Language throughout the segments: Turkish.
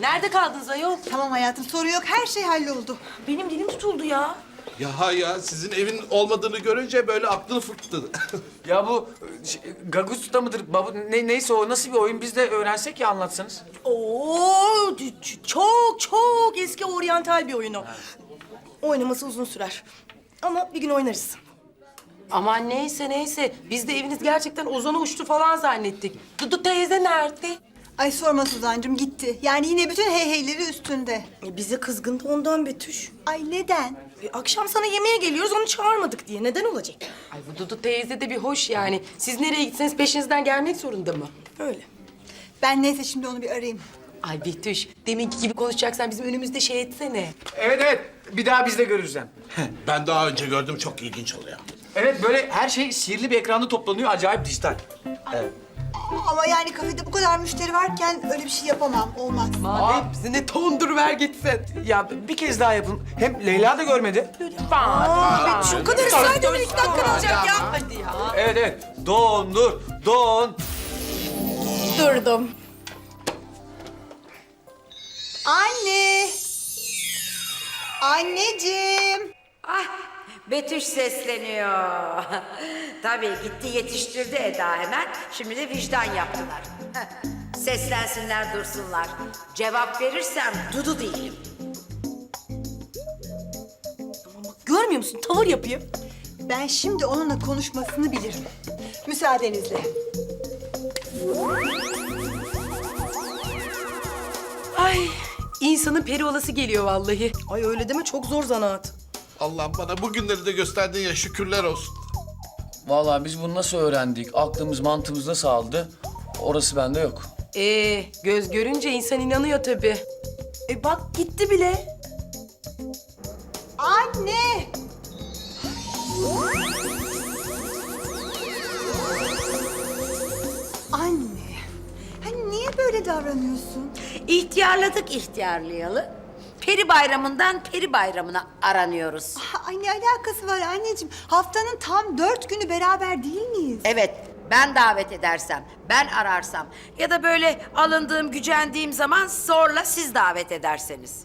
Nerede kaldınız ayol? Tamam hayatım soru yok her şey halloldu. Benim dilim tutuldu ya. Ya ya sizin evin olmadığını görünce böyle aklını fırttı. Ya bu şey, Gagusta mıdır? Babu, ne, neyse o nasıl bir oyun biz de öğrensek ya anlatsanız. Oo, ç- çok çok eski oryantal bir oyunu. Oynaması uzun sürer. Ama bir gün oynarız. Aman neyse neyse. Biz de eviniz gerçekten ozona uçtu falan zannettik. Dudu teyze nerede? Ay sorma Suzancığım gitti. Yani yine bütün heyheyleri üstünde. E, bize kızgındı ondan Betüş. Ay neden? E, akşam sana yemeğe geliyoruz onu çağırmadık diye. Neden olacak? Ay bu Dudu teyze de bir hoş yani. Siz nereye gitseniz peşinizden gelmek zorunda mı? Öyle. Ben neyse şimdi onu bir arayayım. Ay Betüş, deminki gibi konuşacaksan bizim önümüzde şey etsene. Evet evet bir daha biz de görürüz hem. ben daha önce gördüm çok ilginç oluyor. Evet böyle her şey sihirli bir ekranda toplanıyor acayip dijital. Evet. Ama yani kafede bu kadar müşteri varken öyle bir şey yapamam. Olmaz. Madem bize ne tondur ver gitsin. Ya bir kez daha yapın. Hem Leyla da görmedi. Aa, o kadar ısrar ediyorlar iki dakika olacak ya. Hadi ya. Evet evet. Don dur. Don. Durdum. Anne! Anneciğim! Ah, Betüş sesleniyor. Tabii gitti yetiştirdi Eda hemen. Şimdi de vicdan yaptılar. Seslensinler dursunlar. Cevap verirsem dudu değilim. Görmüyor musun? Tavır yapayım. Ben şimdi onunla konuşmasını bilirim. Müsaadenizle. Ay insanın peri olası geliyor vallahi. Ay öyle deme çok zor zanaat. Allah'ım bana bugünleri de gösterdin ya şükürler olsun. Vallahi biz bunu nasıl öğrendik? Aklımız mantığımız nasıl aldı? Orası bende yok. Ee göz görünce insan inanıyor tabii. E bak gitti bile. Anne! Anne! Hani niye böyle davranıyorsun? İhtiyarladık ihtiyarlayalı. Peri bayramından peri bayramına aranıyoruz. Ay ne alakası var anneciğim? Haftanın tam dört günü beraber değil miyiz? Evet, ben davet edersem, ben ararsam ya da böyle alındığım, gücendiğim zaman zorla siz davet ederseniz.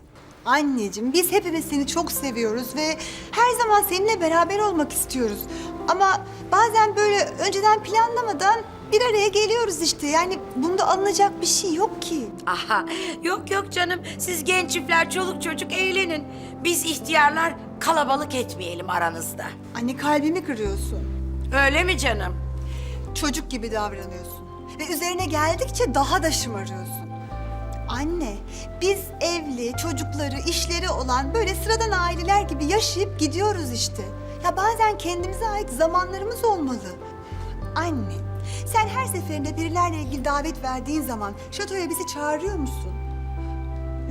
Anneciğim biz hepimiz seni çok seviyoruz ve her zaman seninle beraber olmak istiyoruz. Ama bazen böyle önceden planlamadan bir araya geliyoruz işte. Yani bunda alınacak bir şey yok ki. Aha, yok yok canım. Siz genç çiftler, çoluk çocuk eğlenin. Biz ihtiyarlar kalabalık etmeyelim aranızda. Anne kalbimi kırıyorsun. Öyle mi canım? Çocuk gibi davranıyorsun. Ve üzerine geldikçe daha da şımarıyorsun. Anne, biz evli, çocukları, işleri olan böyle sıradan aileler gibi yaşayıp gidiyoruz işte. Ya bazen kendimize ait zamanlarımız olmalı. Anne, sen her seferinde birilerle ilgili davet verdiğin zaman şatoya bizi çağırıyor musun?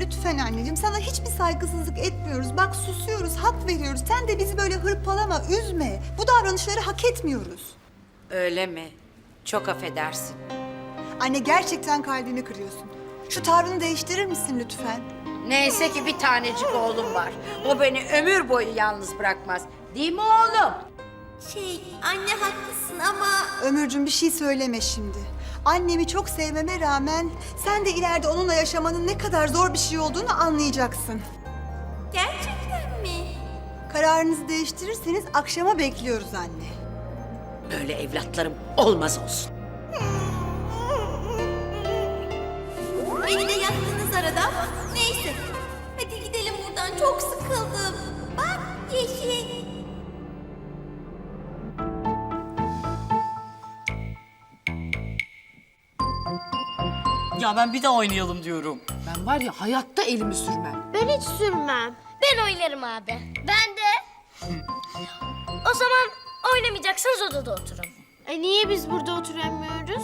Lütfen anneciğim, sana hiçbir saygısızlık etmiyoruz. Bak susuyoruz, hak veriyoruz. Sen de bizi böyle hırpalama, üzme. Bu davranışları hak etmiyoruz. Öyle mi? Çok affedersin. Anne gerçekten kalbimi kırıyorsun. Şu tavrını değiştirir misin lütfen? Neyse ki bir tanecik oğlum var. O beni ömür boyu yalnız bırakmaz. Değil mi oğlum? Şey, anne haklısın ama Ömürcüm bir şey söyleme şimdi. Annemi çok sevmeme rağmen sen de ileride onunla yaşamanın ne kadar zor bir şey olduğunu anlayacaksın. gerçekten mi? Kararınızı değiştirirseniz akşama bekliyoruz anne. Böyle evlatlarım olmaz olsun. Beni de yaktınız arada ama neyse. Hadi gidelim buradan çok sıkıldım. Ya ben bir daha oynayalım diyorum. Ben var ya hayatta elimi sürmem. Ben hiç sürmem. Ben oynarım abi. Ben de. o zaman oynamayacaksanız odada oturun. E niye biz burada oturamıyoruz?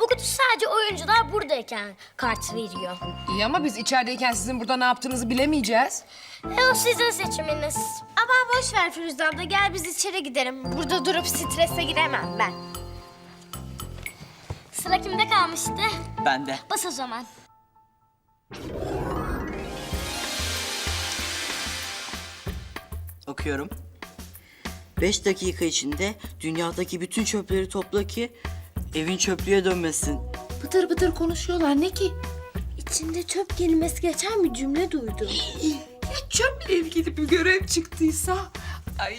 Bu kutu sadece oyuncular buradayken kart veriyor. İyi ama biz içerideyken sizin burada ne yaptığınızı bilemeyeceğiz. E o sizin seçiminiz. Ama boş ver Firuze abla gel biz içeri gidelim. Burada durup strese giremem ben. Sıra kimde kalmıştı? Ben de. Bas o zaman. Okuyorum. Beş dakika içinde dünyadaki bütün çöpleri topla ki evin çöplüğe dönmesin. Bıtır bıtır konuşuyorlar ne ki? İçinde çöp kelimesi geçen bir cümle duydum. Ya çöple ilgili bir görev çıktıysa? Ay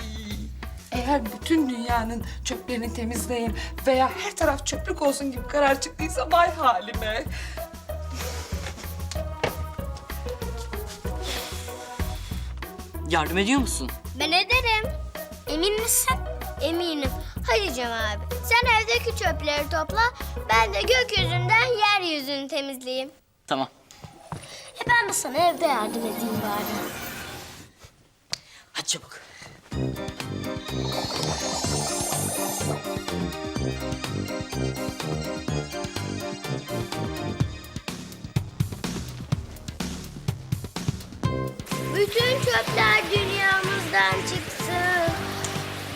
eğer bütün dünyanın çöplerini temizleyin veya her taraf çöplük olsun gibi karar çıktıysa vay halime. Yardım ediyor musun? Ben ederim. Emin misin? Eminim. Hadi Cem abi. Sen evdeki çöpleri topla. Ben de gökyüzünden yeryüzünü temizleyeyim. Tamam. E ben de sana evde yardım edeyim bari. Hadi çabuk. Bütün çöpler dünyamızdan çıksın.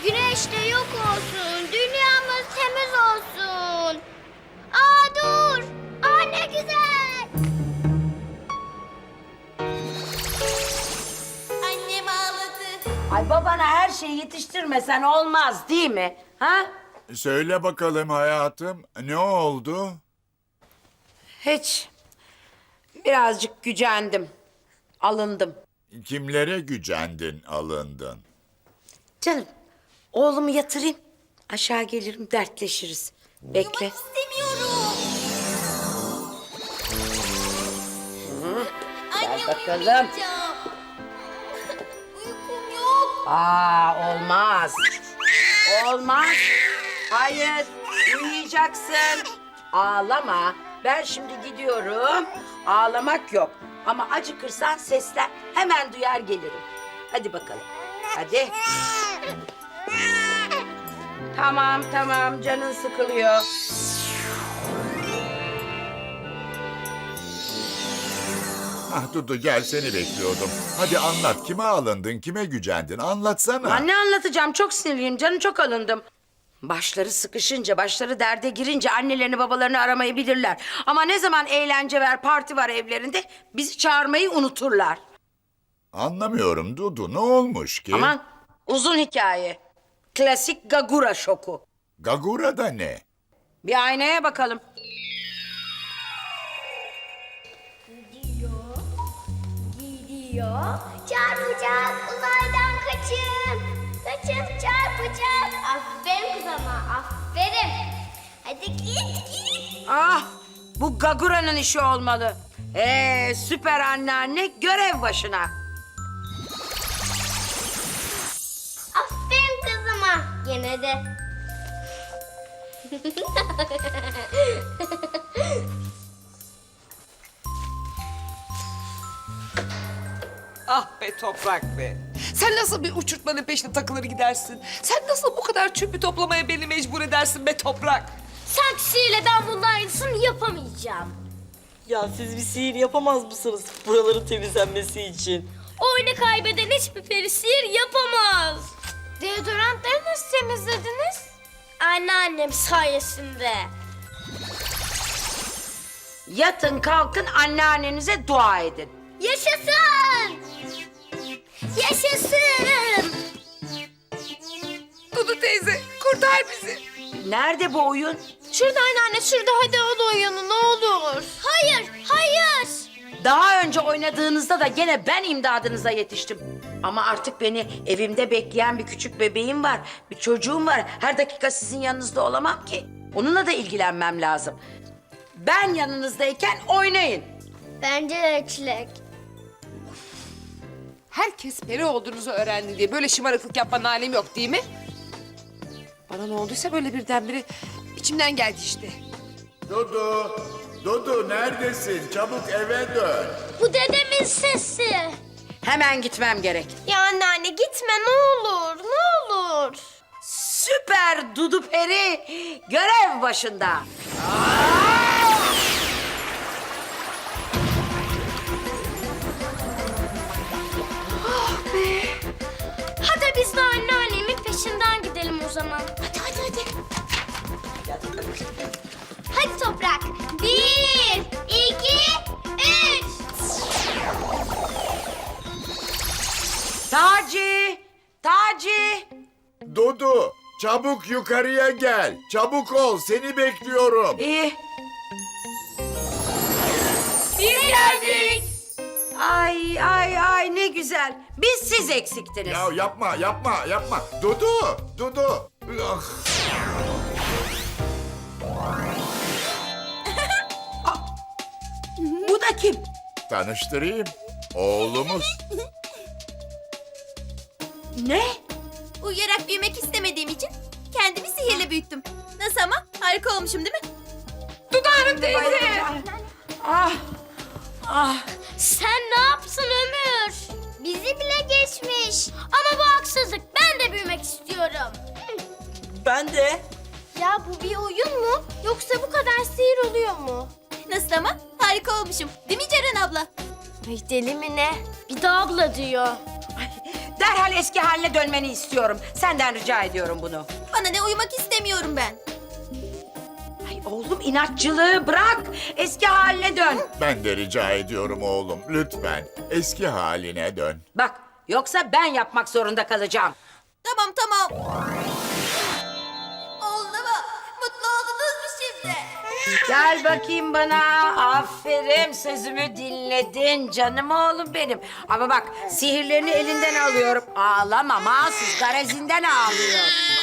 Güneş de yok olsun. Dünyamız temiz olsun. Aa dur. Aa ne güzel. Ay babana her şeyi yetiştirmesen olmaz değil mi? Ha? Söyle bakalım hayatım, ne oldu? Hiç. Birazcık gücendim. Alındım. Kimlere gücendin, alındın? Canım oğlumu yatırayım. Aşağı gelirim dertleşiriz. Bekle. İstemiyorum. Anne bakalım. uyumayacağım. Aa olmaz. Olmaz. Hayır. Uyuyacaksın. Ağlama. Ben şimdi gidiyorum. Ağlamak yok. Ama acıkırsan seslen. Hemen duyar gelirim. Hadi bakalım. Hadi. Tamam tamam canın sıkılıyor. Ah Dudu gel seni bekliyordum. Hadi anlat, kime alındın, kime gücendin, anlatsana. Anne anlatacağım çok sinirliyim canım çok alındım. Başları sıkışınca, başları derde girince annelerini babalarını aramayı bilirler. Ama ne zaman eğlence var, parti var evlerinde bizi çağırmayı unuturlar. Anlamıyorum Dudu, ne olmuş ki? Aman uzun hikaye. Klasik Gagura şoku. Gagura da ne? Bir aynaya bakalım. Gidiyor. Çarpacak. Uzaydan kaçın. Kaçın çarpacak. Aferin kızama. Aferin. Hadi git git. Ah bu Gagura'nın işi olmalı. Ee, süper anneanne görev başına. Aferin kızıma. Gene de. Ah be toprak be. Sen nasıl bir uçurtmanın peşine takılır gidersin? Sen nasıl bu kadar çöpü toplamaya beni mecbur edersin be toprak? Saksıyla ben bunun aynısını yapamayacağım. Ya siz bir sihir yapamaz mısınız buraların temizlenmesi için? Oyunu kaybeden hiçbir peri sihir yapamaz. Deodorantları nasıl temizlediniz? Anneannem sayesinde. Yatın kalkın anneannenize dua edin. Yaşasın! Yaşasın! Dudu teyze kurtar bizi. Nerede bu oyun? Şurada anneanne şurada hadi o oyunu ne olur. Hayır, hayır. Daha önce oynadığınızda da gene ben imdadınıza yetiştim. Ama artık beni evimde bekleyen bir küçük bebeğim var. Bir çocuğum var. Her dakika sizin yanınızda olamam ki. Onunla da ilgilenmem lazım. Ben yanınızdayken oynayın. Bence de çilek. Herkes peri olduğunuzu öğrendi diye böyle şımarıklık yapmanın alemi yok değil mi? Bana ne olduysa böyle birdenbire içimden geldi işte. Dudu, Dudu neredesin? Çabuk eve dön. Bu dedemin sesi. Hemen gitmem gerek. Ya anneanne gitme ne olur, ne olur. Süper Dudu Peri görev başında. Hadi zaman. Hadi hadi hadi. Hadi toprak. Bir, iki, üç. Taci! Taci! Dudu, çabuk yukarıya gel. Çabuk ol, seni bekliyorum. İyi. Biz geldik. Ay ay ay ne güzel. Biz siz eksiktiniz. Ya yapma, yapma, yapma. Dudu, Dudu. Ah. Bu da kim? Tanıştırayım. Oğlumuz. Ne? Uyuyarak büyümek istemediğim için kendimi sihirle büyüttüm. Nasıl ama? Harika olmuşum değil mi? Dudağım teyze. Sen ne yapsın Ömür? Bizi bile geçmiş. Ama bu haksızlık. Ben de büyümek istiyorum. Ben de. Ya bu bir oyun mu? Yoksa bu kadar sihir oluyor mu? Nasıl ama? Harika olmuşum. Değil mi Ceren abla? Ay deli mi ne? Bir de abla diyor. Derhal eski haline dönmeni istiyorum. Senden rica ediyorum bunu. Bana ne uyumak istemiyorum ben. Ay oğlum inatçılığı bırak. Eski haline dön. Ben de rica ediyorum oğlum. Lütfen eski haline dön. Bak yoksa ben yapmak zorunda kalacağım. Tamam tamam. Gel bakayım bana. Aferin sözümü dinledin canım oğlum benim. Ama bak sihirlerini elinden alıyorum. Ağlama mahsus garazinden ağlıyor.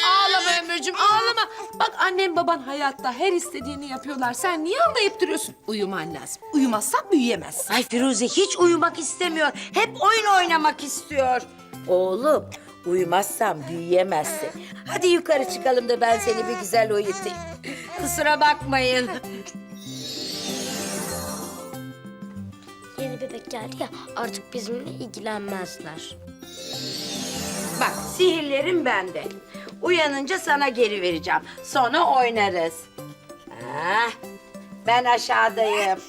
Ağlama Ömürcüğüm ağlama. Bak annem baban hayatta her istediğini yapıyorlar. Sen niye ağlayıp duruyorsun? Uyuman lazım. Uyumazsan büyüyemezsin. Ay Firuze hiç uyumak istemiyor. Hep oyun oynamak istiyor. Oğlum uyumazsan büyüyemezsin. Hadi yukarı çıkalım da ben seni bir güzel uyutayım. Kusura bakmayın. Yeni bebek geldi ya artık bizimle ilgilenmezler. Bak sihirlerim bende. Uyanınca sana geri vereceğim. Sonra oynarız. Ah, ben aşağıdayım.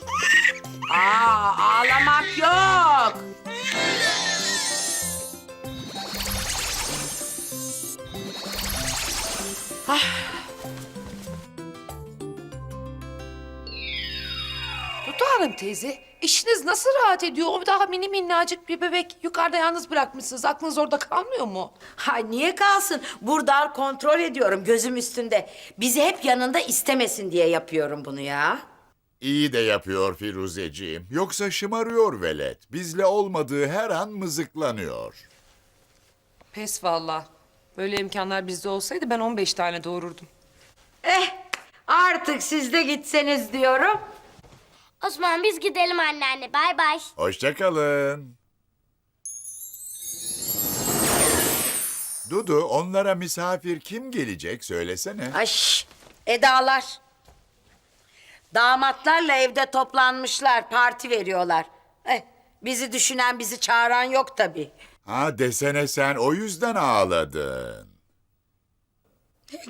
Aa, ağlamak yok. Dudu Hanım teyze, işiniz nasıl rahat ediyor? O daha mini minnacık bir bebek yukarıda yalnız bırakmışsınız. Aklınız orada kalmıyor mu? Hay niye kalsın? Burada kontrol ediyorum gözüm üstünde. Bizi hep yanında istemesin diye yapıyorum bunu ya. İyi de yapıyor Firuzeciğim. Yoksa şımarıyor velet. Bizle olmadığı her an mızıklanıyor. Pes valla. Böyle imkanlar bizde olsaydı ben 15 tane doğururdum. Eh artık siz de gitseniz diyorum. O zaman biz gidelim anneanne. Bay bay. Hoşçakalın. Dudu, onlara misafir kim gelecek söylesene. Ay şş, Edalar. Damatlarla evde toplanmışlar, parti veriyorlar. Eh, bizi düşünen, bizi çağıran yok tabii. Ha desene sen o yüzden ağladın.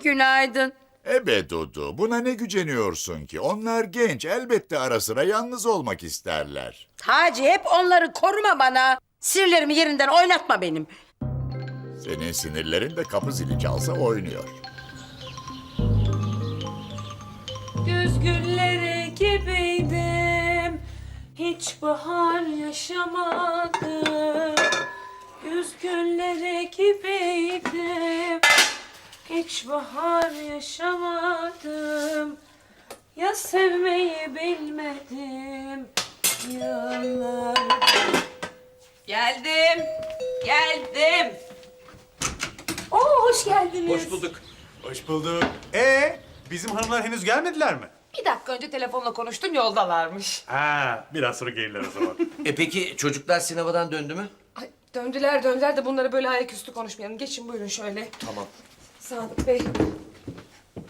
Günaydın. Ebe Dudu, buna ne güceniyorsun ki? Onlar genç, elbette ara sıra yalnız olmak isterler. Taci hep onları koruma bana. Sinirlerimi yerinden oynatma benim. Senin sinirlerin de kapı zili çalsa oynuyor. Güz gülleri gibiydim. Hiç bahar yaşamadım. Güz gülleri gibiydim. Hiç bahar yaşamadım. Ya sevmeyi bilmedim. Yıllar. Geldim. Geldim. Oo hoş geldiniz. Hoş bulduk. Hoş bulduk. Ee, bizim hanımlar henüz gelmediler mi? Bir dakika önce telefonla konuştum yoldalarmış. Ha, biraz sonra gelirler o zaman. E peki çocuklar sinemadan döndü mü? Döndüler döndüler de bunları böyle ayaküstü konuşmayalım. Geçin buyurun şöyle. Tamam. Sadık Bey.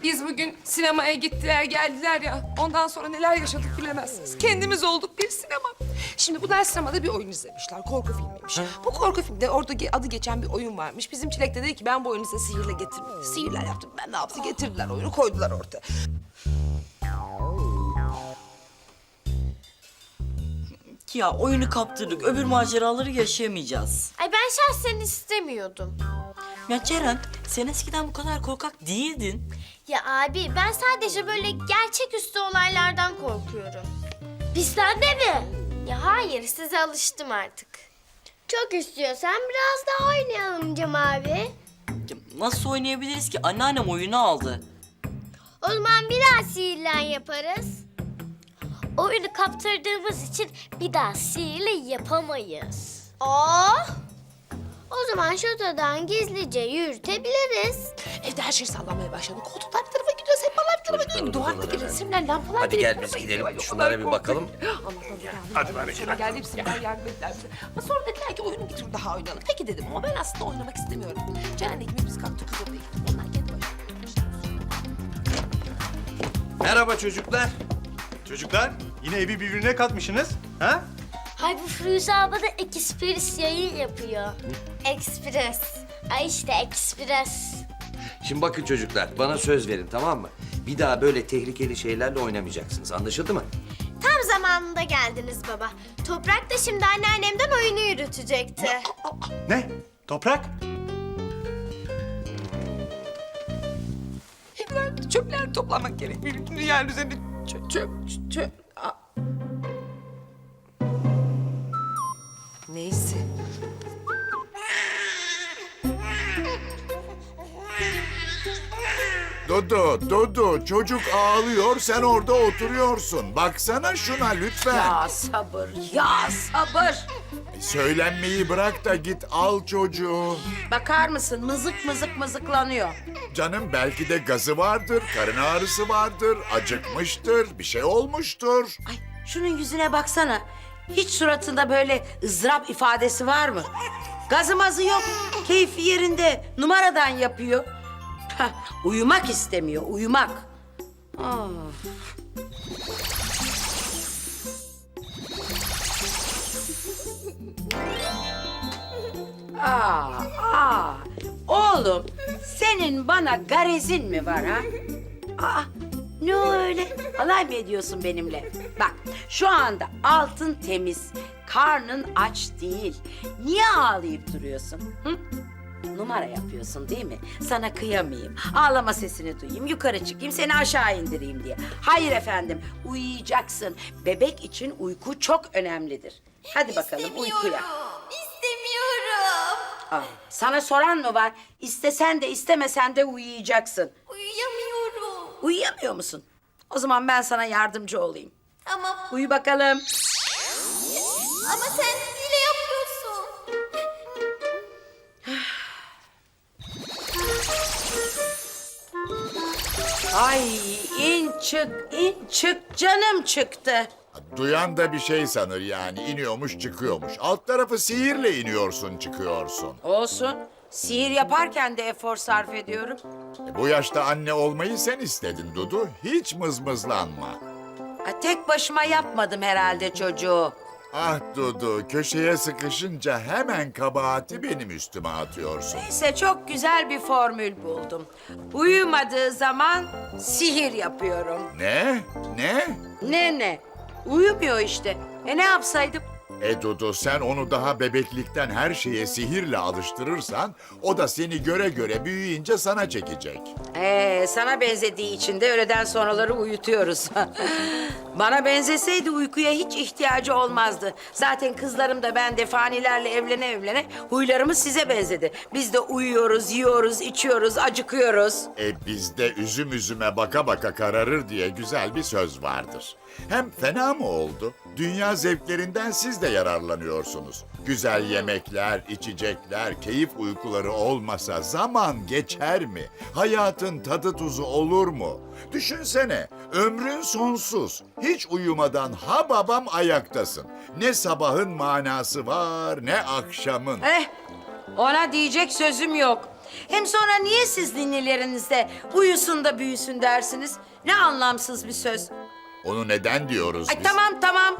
Biz bugün sinemaya gittiler geldiler ya. Ondan sonra neler yaşadık bilemezsiniz. Kendimiz olduk bir sinema. Şimdi bu ders sinemada bir oyun izlemişler. Korku filmiymiş. Bu korku filmde orada ge- adı geçen bir oyun varmış. Bizim Çilek de dedi ki ben bu oyunu size sihirle getirmeyeyim. Sihirler yaptım. Ben ne yaptı getirdiler oyunu koydular ortaya. Ya oyunu kaptırdık. Öbür maceraları yaşayamayacağız. Ay ben şahsen istemiyordum. Ya Ceren sen eskiden bu kadar korkak değildin. Ya abi ben sadece böyle gerçeküstü olaylardan korkuyorum. Bizden de mi? Ya hayır size alıştım artık. Çok istiyorsan biraz daha oynayalım Cem abi. Ya Nasıl oynayabiliriz ki? Anneannem oyunu aldı. O zaman bir daha sihirlen yaparız. Oyunu kaptırdığımız için bir daha sihirle yapamayız. Aa! O zaman şatodan gizlice yürütebiliriz. Evde her şey sallanmaya başladı. Koltuklar bir tarafa gidiyor, sehpalar bir tarafa gidiyor. Duvarda resimler, lampalar Hadi bile- gel biz gidelim, Ay, şunlara bir bakalım. Allah'tan geldi. Hadi bari gel. Geldi hepsinden yardım ettiler bize. Ama sonra dediler ki oyunu bir tur daha oynayalım. Peki dedim ama ben aslında oynamak istemiyorum. Ceren'le ikimiz biz kalktık kız odaya gittik. Onlar kendi başlarına. Merhaba çocuklar. Çocuklar yine evi birbirine katmışsınız. Ha? Hay bu Firuze abla da ekspres yayın yapıyor. Ekspres. Ay işte ekspres. Şimdi bakın çocuklar, bana söz verin tamam mı? Bir daha böyle tehlikeli şeylerle oynamayacaksınız. Anlaşıldı mı? Tam zamanında geldiniz baba. Toprak da şimdi anneannemden oyunu yürütecekti. Ne? Toprak? Evlerde çöpler toplamak gerek. Bir dünyanın üzerinde çöp, çöp, çöp. Neyse. Dudu, Dudu çocuk ağlıyor sen orada oturuyorsun. Baksana şuna lütfen. Ya sabır, ya sabır. Söylenmeyi bırak da git al çocuğu. Bakar mısın mızık mızık mızıklanıyor. Canım belki de gazı vardır, karın ağrısı vardır, acıkmıştır, bir şey olmuştur. Ay şunun yüzüne baksana. Hiç suratında böyle ızdırap ifadesi var mı? Gazı mazı yok. Keyfi yerinde. Numaradan yapıyor. Uyumak istemiyor, uyumak. Of. Aa, aa. Oğlum, senin bana garezin mi var ha? Aa, ne o öyle? Alay mı ediyorsun benimle? Bak, şu anda altın temiz, karnın aç değil. Niye ağlayıp duruyorsun? Hı? Numara yapıyorsun değil mi? Sana kıyamayayım, ağlama sesini duyayım, yukarı çıkayım, seni aşağı indireyim diye. Hayır efendim, uyuyacaksın. Bebek için uyku çok önemlidir. Hadi bakalım uykuya. İstemiyorum. Aa, sana soran mı var? İstesen de istemesen de uyuyacaksın. Uyuyamıyorum. Uyuyamıyor musun? O zaman ben sana yardımcı olayım. Tamam Uyu bakalım. ama sen hile yapıyorsun. Ay in çık in çık canım çıktı. Duyan da bir şey sanır yani iniyormuş çıkıyormuş. Alt tarafı sihirle iniyorsun çıkıyorsun. Olsun. Sihir yaparken de efor sarf ediyorum. E, Bu yaşta anne olmayı sen istedin Dudu. Hiç mızmızlanma. Ha, tek başıma yapmadım herhalde çocuğu. Ah Dudu köşeye sıkışınca hemen kabahati benim üstüme atıyorsun. Neyse çok güzel bir formül buldum. Uyumadığı zaman sihir yapıyorum. Ne? Ne? Ne ne? Uyumuyor işte. E ne yapsaydım? E Dudu sen onu daha bebeklikten her şeye sihirle alıştırırsan o da seni göre göre büyüyünce sana çekecek. Ee, sana benzediği için de öğleden sonraları uyutuyoruz. Bana benzeseydi uykuya hiç ihtiyacı olmazdı. Zaten kızlarım da ben de fanilerle evlene evlene huylarımız size benzedi. Biz de uyuyoruz, yiyoruz, içiyoruz, acıkıyoruz. E bizde üzüm üzüme baka baka kararır diye güzel bir söz vardır. Hem fena mı oldu? Dünya zevklerinden siz de yararlanıyorsunuz. Güzel yemekler, içecekler, keyif uykuları olmasa zaman geçer mi? Hayatın tadı tuzu olur mu? Düşünsene, ömrün sonsuz. Hiç uyumadan ha babam ayaktasın. Ne sabahın manası var, ne akşamın. Eh, ona diyecek sözüm yok. Hem sonra niye siz ninnilerinizde uyusun da büyüsün dersiniz? Ne anlamsız bir söz. Onu neden diyoruz Ay biz? tamam tamam.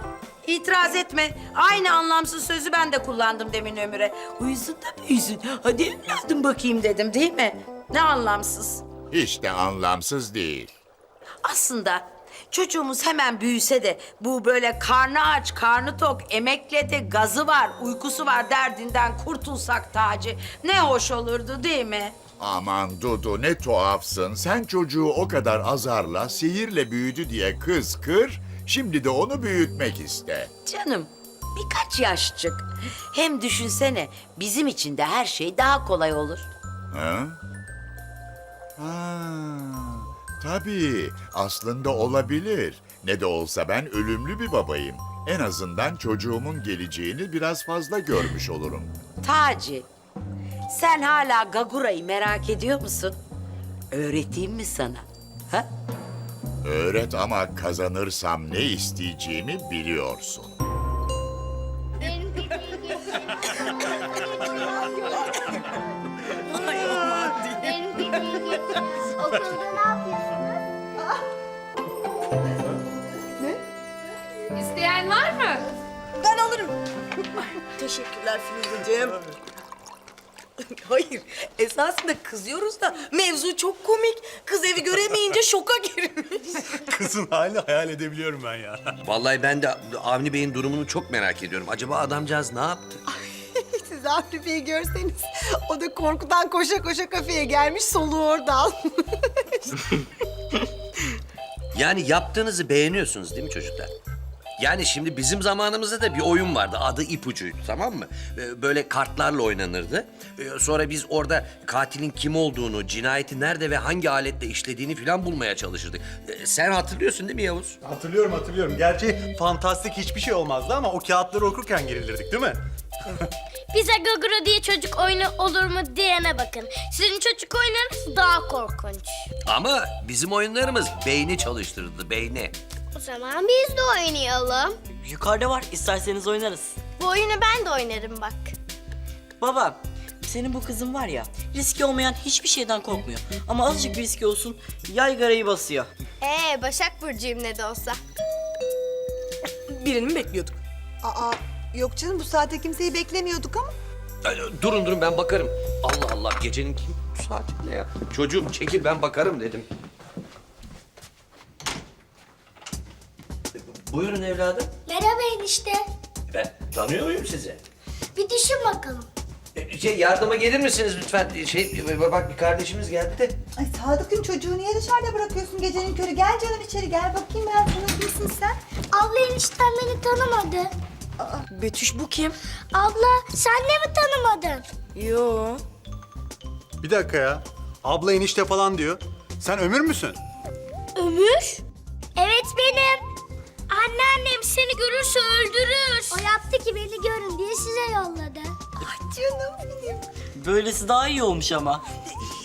İtiraz etme. Aynı anlamsız sözü ben de kullandım demin Ömür'e. Uyusun da büyüsün. Hadi evladım bakayım dedim değil mi? Ne anlamsız. Hiç de anlamsız değil. Aslında çocuğumuz hemen büyüse de bu böyle karnı aç, karnı tok, emekledi, gazı var, uykusu var derdinden kurtulsak Taci. Ne hoş olurdu değil mi? Aman Dudu ne tuhafsın. Sen çocuğu o kadar azarla, sihirle büyüdü diye kız kır. Şimdi de onu büyütmek iste. Canım birkaç yaşçık. Hem düşünsene bizim için de her şey daha kolay olur. Ha? Ha, tabii aslında olabilir. Ne de olsa ben ölümlü bir babayım. En azından çocuğumun geleceğini biraz fazla görmüş olurum. Taci, sen hala Gagura'yı merak ediyor musun? Öğreteyim mi sana? Ha? Öğret ama kazanırsam ne isteyeceğimi biliyorsun. Benim gibi. Okulda ne yapıyorsunuz? İsteyen var mı? Ben alırım. Teşekkürler Firuzeciğim. Hayır, esasında kızıyoruz da mevzu çok komik. Kız evi göremeyince şoka girmiş. Kızın hali hayal edebiliyorum ben ya. Vallahi ben de Avni Bey'in durumunu çok merak ediyorum. Acaba adamcağız ne yaptı? Siz Avni Bey'i görseniz o da korkudan koşa koşa kafeye gelmiş soluğu orada almış. Yani yaptığınızı beğeniyorsunuz değil mi çocuklar? Yani şimdi bizim zamanımızda da bir oyun vardı. Adı ipucuydu tamam mı? Ee, Böyle kartlarla oynanırdı. Ee, Sonra biz orada katilin kim olduğunu, cinayeti nerede ve hangi aletle işlediğini falan bulmaya çalışırdık. Ee, Sen hatırlıyorsun değil mi Yavuz? Hatırlıyorum hatırlıyorum. Gerçi fantastik hiçbir şey olmazdı ama o kağıtları okurken gerilirdik değil mi? Bize Gagura diye çocuk oyunu olur mu diyene bakın. Sizin çocuk oyunlarınız daha korkunç. Ama bizim oyunlarımız beyni çalıştırırdı, beyni. O zaman biz de oynayalım. Yukarıda var. isterseniz oynarız. Bu oyunu ben de oynarım bak. Baba, senin bu kızın var ya, riski olmayan hiçbir şeyden korkmuyor. Ama azıcık bir riski olsun, yaygarayı basıyor. Ee Başak Burcu'yum ne de olsa. Birini mi bekliyorduk? Aa yok canım bu saate kimseyi beklemiyorduk ama. Ay, Durun durun ben bakarım. Allah Allah gecenin kim bu saatinde ya? Çocuğum çekil ben bakarım dedim. Buyurun evladım. Merhaba enişte. Ben tanıyor muyum sizi? Bir düşün bakalım. E, Şey yardıma gelir misiniz lütfen? Şey bak bir kardeşimiz geldi de. Ay Sadık'ın çocuğu niye dışarıda bırakıyorsun gecenin körü? Gel canım içeri gel bakayım ben sana kimsin sen? Abla enişten beni tanımadı. Betüş bu kim? Abla sen de mi tanımadın? Yo. Bir dakika ya. Abla enişte falan diyor. Sen ömür müsün? Ömür? Evet benim. Anneannem seni görürse öldürür. O yaptı ki beni görün diye size yolladı. Ay canım benim. Böylesi daha iyi olmuş ama.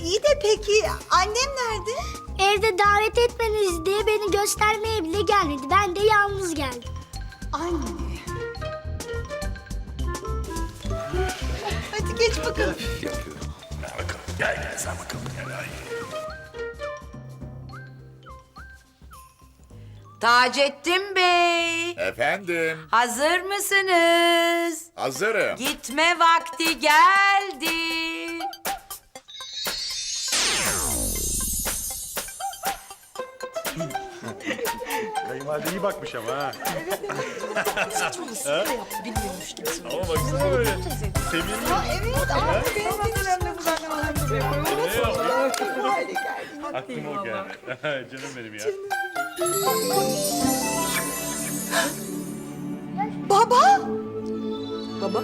İyi de peki annem nerede? Evde davet etmeniz diye beni göstermeye bile gelmedi. Ben de yalnız geldim. Anne. Hadi geç bakalım. Taceddin Bey, Efendim, hazır mısınız? hazırım. Gitme vakti geldi. Kayınvalide iyi bakmış ama ha. Ama baksana böyle. Sevimli. Evet ama benim dönemde Aklıma o geldi. Canım benim ya. Baba! Baba?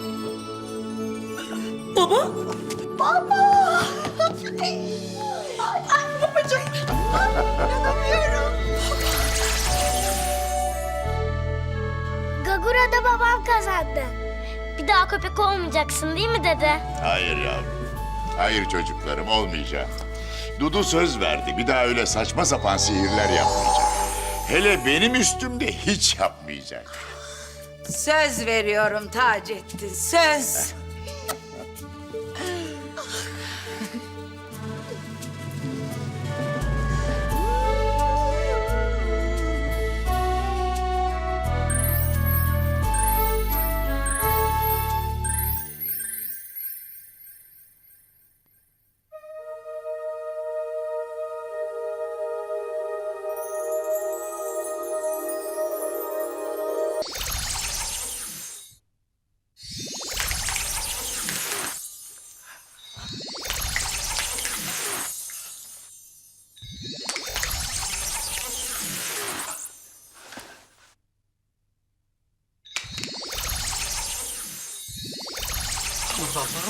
Baba? Baba! Ay babacığım. Ay, inanamıyorum. Gagura'da babam kazandı. Bir daha köpek olmayacaksın değil mi dede? Hayır yavrum. Hayır çocuklarım olmayacak. Dudu söz verdi. Bir daha öyle saçma sapan sihirler yapmayacak. Hele benim üstümde hiç yapmayacak. Söz veriyorum Taceddin, söz.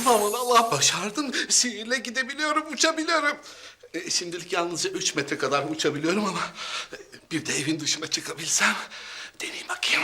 Aman Allah başardım. Sihirle gidebiliyorum, uçabiliyorum. E, şimdilik yalnızca üç metre kadar uçabiliyorum ama... e, Bir de evin dışına çıkabilsem. Deneyim bakayım.